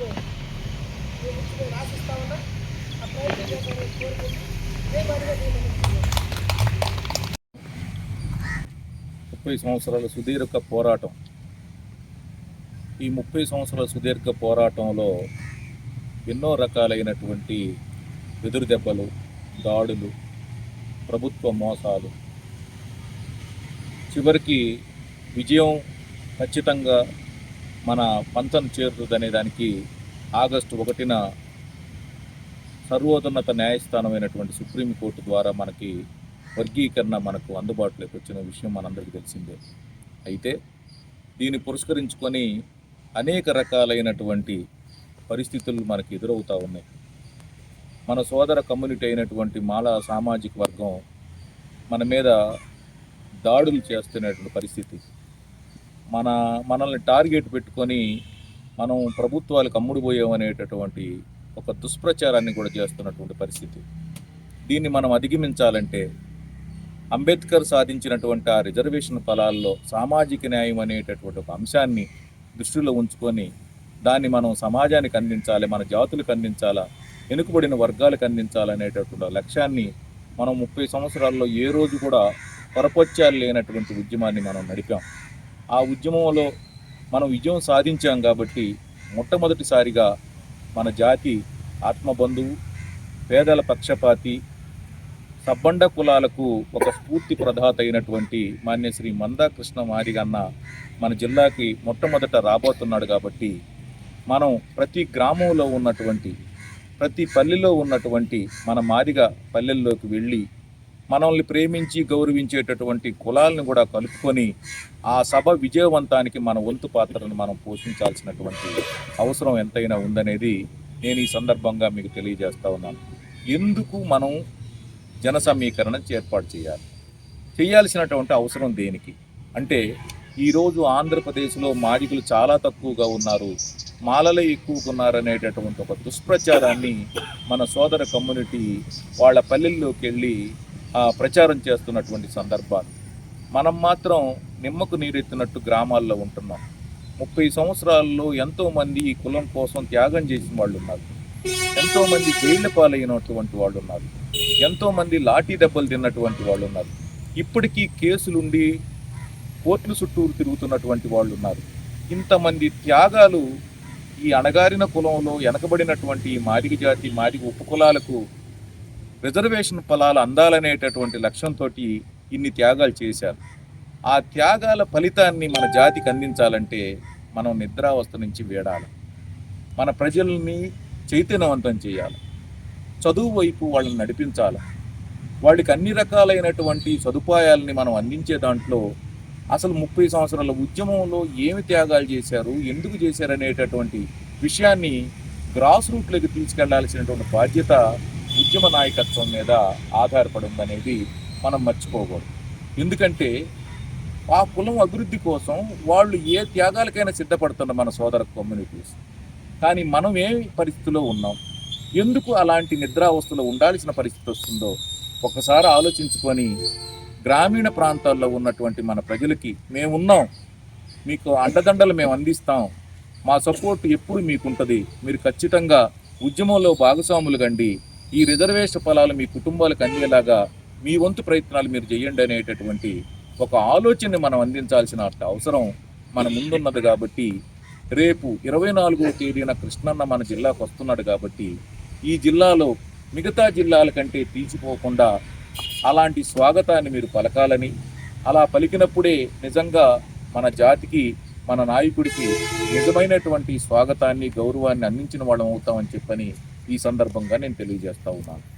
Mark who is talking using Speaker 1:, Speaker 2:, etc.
Speaker 1: మీకు మీ నుంచి నేను ఆశిస్తా ఉన్నా ఆ ప్రయత్నం కోరుకుంటూ
Speaker 2: ముప్పై సంవత్సరాల సుదీర్ఘ పోరాటం. ఈ ముప్పై సంవత్సరాల సుదీర్ఘ పోరాటంలో ఎన్నో రకాలైనటువంటి ఎదురు దెబ్బలు దాడులు ప్రభుత్వ మోసాలు. చివరికి విజయం ఖచ్చితంగా మన పంచను చేరుతుందనే దానికి ఆగస్టు ఒకటిన సర్వోన్నత న్యాయస్థానమైనటువంటి సుప్రీంకోర్టు ద్వారా మనకి వర్గీకరణ మనకు అందుబాటులోకి వచ్చిన విషయం మనందరికీ తెలిసిందే. అయితే దీన్ని పురస్కరించుకొని అనేక రకాలైనటువంటి పరిస్థితులు మనకి ఎదురవుతూ ఉన్నాయి. మన సోదర కమ్యూనిటీ అయినటువంటి మాల సామాజిక వర్గం మన మీద దాడులు చేస్తున్నటువంటి పరిస్థితి. మన మనల్ని టార్గెట్ పెట్టుకొని మనం ప్రభుత్వాలకు అమ్ముడుపోయామనేటటువంటి ఒక దుష్ప్రచారాన్ని కూడా చేస్తున్నటువంటి పరిస్థితి. దీన్ని మనం అధిగమించాలంటే అంబేద్కర్ సాధించినటువంటి ఆ రిజర్వేషన్ ఫలాల్లో సామాజిక న్యాయం అనేటటువంటి ఒక అంశాన్ని దృష్టిలో ఉంచుకొని దాన్ని మనం సమాజానికి అందించాలి మన జాతులకు అందించాలా వెనుకబడిన వర్గాలకు అందించాలనేటటువంటి లక్ష్యాన్ని మనం ముప్పై సంవత్సరాల్లో ఏ రోజు కూడా పొరపచ్చాలు లేనటువంటి ఉద్యమాన్ని మనం నడిపాం. ఆ ఉద్యమంలో మనం విజయం సాధించాం కాబట్టి మొట్టమొదటిసారిగా మన జాతి ఆత్మబంధువు పేదల పక్షపాతి సబ్బండ కులాలకు ఒక స్ఫూర్తి ప్రదాత అయినటువంటి మాన్య శ్రీ మందాకృష్ణ మారిగన్న మన జిల్లాకి మొట్టమొదట రాబోతున్నాడు కాబట్టి మనం ప్రతి గ్రామంలో ఉన్నటువంటి ప్రతి పల్లెలో ఉన్నటువంటి మన మాదిగ పల్లెల్లోకి వెళ్ళి మనల్ని ప్రేమించి గౌరవించేటటువంటి కులాలను కూడా కలుపుకొని ఆ సభ విజయవంతానికి మన వంతు పాత్రను మనం పోషించాల్సినటువంటి అవసరం ఎంతైనా ఉందనేది నేను ఈ సందర్భంగా మీకు తెలియజేస్తా ఉన్నాను. ఎందుకు మనం జన సమీకరణ ఏర్పాటు చేయాలి? చేయాల్సినటువంటి అవసరం దేనికి? అంటే ఈరోజు ఆంధ్రప్రదేశ్లో మాదిగలు చాలా తక్కువగా ఉన్నారు. మాలలే ఎక్కువగా ఉన్నారనేటటువంటి ఒక దుష్ప్రచారాన్ని మన సోదర కమ్యూనిటీ వాళ్ళ పల్లెల్లోకి వెళ్ళి ప్రచారం చేస్తున్నటువంటి సందర్భాలు. మనం మాత్రం నిమ్మకు నీరెత్తినట్టు గ్రామాల్లో ఉంటున్నాం. ముప్పై సంవత్సరాల్లో ఎంతోమంది ఈ కులం కోసం త్యాగం చేసిన వాళ్ళు ఉన్నారు ఎంతోమంది జైళ్ళ పాలైనటువంటి వాళ్ళు ఉన్నారు ఎంతోమంది లాఠీ దెబ్బలు తిన్నటువంటి వాళ్ళు ఉన్నారు ఇప్పటికీ కేసులుండి కోర్టుల చుట్టూరు తిరుగుతున్నటువంటి వాళ్ళు ఉన్నారు ఇంతమంది త్యాగాలు ఈ అణగారిన కులంలో వెనకబడినటువంటి ఈ మాదిగ జాతి మాదిగ ఉపకులాలకు రిజర్వేషన్ ఫలాలు అందాలనేటటువంటి లక్ష్యంతో ఇన్ని త్యాగాలు చేశారు. ఆ త్యాగాల ఫలితాన్ని మన జాతికి అందించాలంటే మనం నిద్రావస్థ నుంచి వీడాలి. మన ప్రజల్ని చైతన్యవంతం చేయాలి. చదువు వైపు వాళ్ళని నడిపించాలి. వాళ్ళకి అన్ని రకాలైనటువంటి సదుపాయాలని మనం అందించే దాంట్లో అసలు ముప్పై సంవత్సరాల ఉద్యమంలో ఏమి త్యాగాలు చేశారు ఎందుకు చేశారు అనేటటువంటి విషయాన్ని గ్రాస్ రూట్లోకి తీసుకెళ్ళాల్సినటువంటి బాధ్యత ఉద్యమ నాయకత్వం మీద ఆధారపడి ఉందనేది మనం మర్చిపోకూడదు. ఎందుకంటే ఆ కులం అభివృద్ధి కోసం వాళ్ళు ఏ త్యాగాలకైనా సిద్ధపడుతున్న మన సోదర కమ్యూనిటీస్ కానీ మనం ఏ పరిస్థితిలో ఉన్నాం? ఎందుకు అలాంటి నిద్రావస్థలో ఉండాల్సిన పరిస్థితి వస్తుందో ఒకసారి ఆలోచించుకొని గ్రామీణ ప్రాంతాల్లో ఉన్నటువంటి మన ప్రజలకి మేమున్నాం. మీకు అండదండలు మేము అందిస్తాం. మా సపోర్ట్ ఎప్పుడు మీకుంటుంది? మీరు ఖచ్చితంగా ఉద్యమంలో భాగస్వాములు కండి. ఈ రిజర్వేషన్ ఫలాలు మీ కుటుంబాలకు అందేలాగా మీ వంతు ప్రయత్నాలు మీరు చేయండి అనేటటువంటి ఒక ఆలోచనని మనం అందించాల్సిన అవసరం మన ముందున్నది కాబట్టి రేపు ఇరవై నాలుగో తేదీన కృష్ణన్న మన జిల్లాకు వస్తున్నాడు కాబట్టి ఈ జిల్లాలో మిగతా జిల్లాల కంటే తీసిపోకుండా అలాంటి స్వాగతాన్ని మీరు పలకాలని అలా పలికినప్పుడే నిజంగా మన జాతికి మన నాయకుడికి నిజమైనటువంటి స్వాగతాన్ని గౌరవాన్ని అందించిన వాళ్ళం అవుతామని చెప్పని ఈ సందర్భంగా నేను తెలియజేస్తా ఉన్నాను.